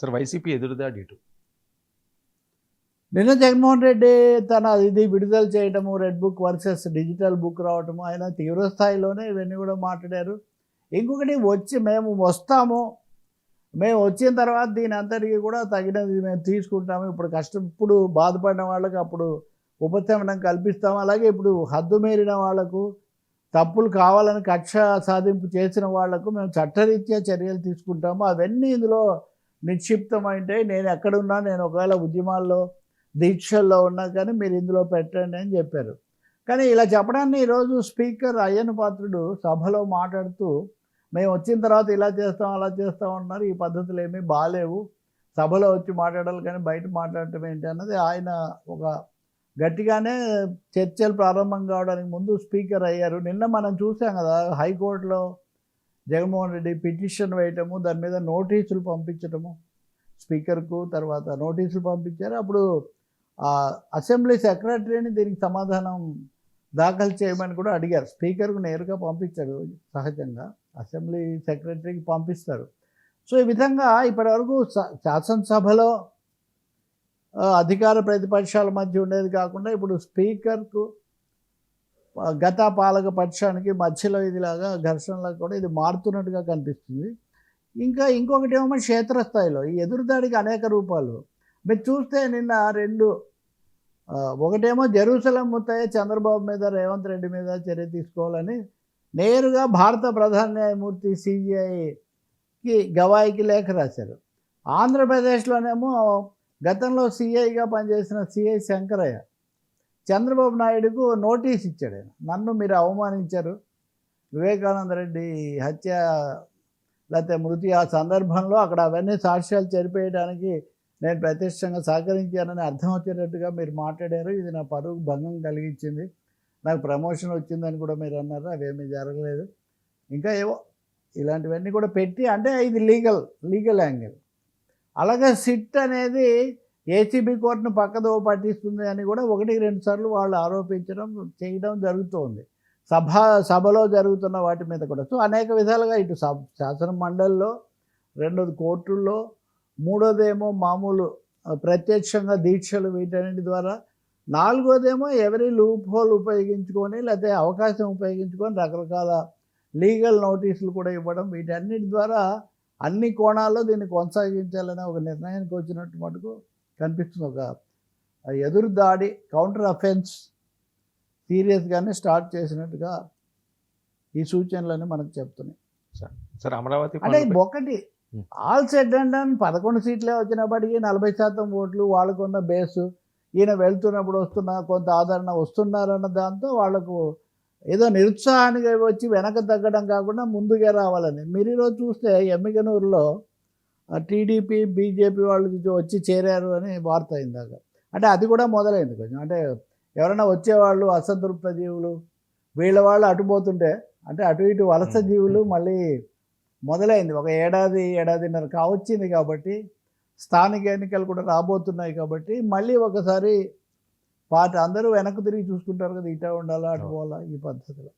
Sir YCP ఎదురుదాడి ఇటు నిన్న జగన్మోహన్ రెడ్డి తన ఇది విడుదల చేయటము red book versus digital book రావటము ఆయన తీవ్ర స్థాయిలోనే ఇవన్నీ కూడా మాట్లాడారు. ఇంకొకటి వచ్చి మేము వస్తాము. మేము వచ్చిన తర్వాత దీని అందరికీ కూడా తగినది మేము తీసుకుంటాము. ఇప్పుడు కష్టం ఇప్పుడు బాధపడిన వాళ్ళకి అప్పుడు ఉపశమనం కల్పిస్తాము. అలాగే ఇప్పుడు హద్దు మీరిన వాళ్ళకు తప్పులు కావాలని కక్ష సాధింపు చేసిన వాళ్ళకు మేము చట్టరీత్యా చర్యలు తీసుకుంటాము. అవన్నీ ఇందులో నిక్షిప్తమైంటే నేను ఎక్కడున్నా నేను ఒకవేళ ఉద్యమాల్లో దీక్షల్లో ఉన్నా కానీ మీరు ఇందులో పెట్టండి అని చెప్పారు. కానీ ఇలా చెప్పడాన్ని ఈరోజు స్పీకర్ అయ్యన్ పాత్రుడు సభలో మాట్లాడుతూ మేము వచ్చిన తర్వాత ఇలా చేస్తాం అలా చేస్తాం అన్నారు. ఈ పద్ధతులు ఏమీ బాగాలేవు సభలో వచ్చి మాట్లాడాలి కానీ బయట మాట్లాడటం ఏంటి అన్నది ఆయన ఒక గట్టిగానే చర్చలు ప్రారంభం కావడానికి ముందు స్పీకర్ అయ్యారు. నిన్న మనం చూసాం కదా హైకోర్టులో జగన్మోహన్ రెడ్డి పిటిషన్ వేయటము దాని మీద నోటీసులు పంపించటము. స్పీకర్కు తర్వాత నోటీసులు పంపించారు. అప్పుడు అసెంబ్లీ సెక్రటరీని దీనికి సమాధానం దాఖలు చేయమని కూడా అడిగారు. స్పీకర్కు నేరుగా పంపించారు సహజంగా. అసెంబ్లీ సెక్రటరీకి పంపిస్తారు. సో ఈ విధంగా ఇప్పటివరకు శా- శాసనసభలో అధికార ప్రతిపక్షాల మధ్య ఉండేది కాకుండా ఇప్పుడు స్పీకర్కు గత పాలక పక్షానికి మధ్యలో ఇదిలాగా ఘర్షణలకు కూడా ఇది మారుతున్నట్టుగా కనిపిస్తుంది. ఇంకా ఇంకొకటి ఏమో క్షేత్రస్థాయిలో ఈ ఎదురుదాడికి అనేక రూపాలు. మీరు చూస్తే నిన్న రెండు ఒకటేమో జెరూసలం ముత్తయ్య చంద్రబాబు మీద రేవంత్ రెడ్డి మీద చర్య తీసుకోవాలని నేరుగా భారత ప్రధాన న్యాయమూర్తి సిబిఐకి గవాయికి లేఖ రాశారు. ఆంధ్రప్రదేశ్లోనేమో గతంలో సిఐగా పనిచేసిన సిఐ శంకరయ్య చంద్రబాబు నాయుడుకు నోటీస్ ఇచ్చాడు ఆయన. నన్ను మీరు అవమానించారు. వివేకానంద రెడ్డి హత్య లేకపోతే మృతి ఆ సందర్భంలో అక్కడ అవన్నీ సాక్ష్యాలు చెరిపేయడానికి నేను ప్రత్యక్షంగా సహకరించానని అర్థం వచ్చేటట్టుగా మీరు మాట్లాడారు. ఇది నా పరువు భంగం కలిగించింది. నాకు ప్రమోషన్ వచ్చిందని కూడా మీరు అన్నారు. అవేమీ జరగలేదు. ఇంకా ఏవో ఇలాంటివన్నీ కూడా పెట్టి అంటే ఇది లీగల్ లీగల్ యాంగిల్. అలాగే సిట్ అనేది ఏసీబీ కోర్టును పక్కదో పట్టిస్తుంది అని కూడా ఒకటి రెండు సార్లు వాళ్ళు ఆరోపించడం చేయడం జరుగుతోంది. సభ సభలో జరుగుతున్న వాటి మీద కూడా. సో అనేక విధాలుగా ఇటు సబ్ శాసన మండలిలో రెండోది కోర్టుల్లో మూడోదేమో మామూలు ప్రత్యక్షంగా దీక్షలు వీటన్నిటి ద్వారా నాలుగోదేమో ఎవరి లూప్ హోల్ ఉపయోగించుకొని లేకపోతే అవకాశం ఉపయోగించుకొని రకరకాల లీగల్ నోటీసులు కూడా ఇవ్వడం వీటన్నిటి ద్వారా అన్ని కోణాల్లో దీన్ని కొనసాగించాలనే ఒక నిర్ణయానికి వచ్చినట్టు మటుకు కనిపిస్తుంది. ఒక ఎదురు దాడి కౌంటర్ అఫెన్స్ సీరియస్గానే స్టార్ట్ చేసినట్టుగా ఈ సూచనలన్నీ మనకు చెప్తున్నాయి. సార్ అమరావతి అంటే ఒకటి. ఆల్ సెడ్ అండ్ పదకొండు సీట్లే వచ్చినప్పటికీ నలభై శాతం ఓట్లు వాళ్ళకున్న బేసు ఈయన వెళ్తున్నప్పుడు వస్తున్న కొంత ఆదరణ వస్తున్నారన్న దాంతో వాళ్ళకు ఏదో నిరుత్సాహానికి వచ్చి వెనక తగ్గడం కాకుండా ముందుగా రావాలని. మీరు ఈరోజు చూస్తే ఎమ్మిగనూరులో టీడీపీ బీజేపీ వాళ్ళు వచ్చి చేరారు అని వార్త అయిందాక అంటే అది కూడా మొదలైంది కొంచెం. అంటే ఎవరైనా వచ్చేవాళ్ళు అసంతృప్త జీవులు వీళ్ళ వాళ్ళు అటుపోతుంటే అంటే అటు ఇటు వలస. జీవులు మళ్ళీ మొదలైంది. ఒక ఏడాది ఏడాదిన్నర కావచ్చింది కాబట్టి స్థానిక ఎన్నికలు కూడా రాబోతున్నాయి కాబట్టి మళ్ళీ ఒకసారి పార్టీ అందరూ వెనక్కి తిరిగి చూసుకుంటారు కదా ఇటా ఉండాలా అటు పోవాలా ఈ పద్ధతిలో.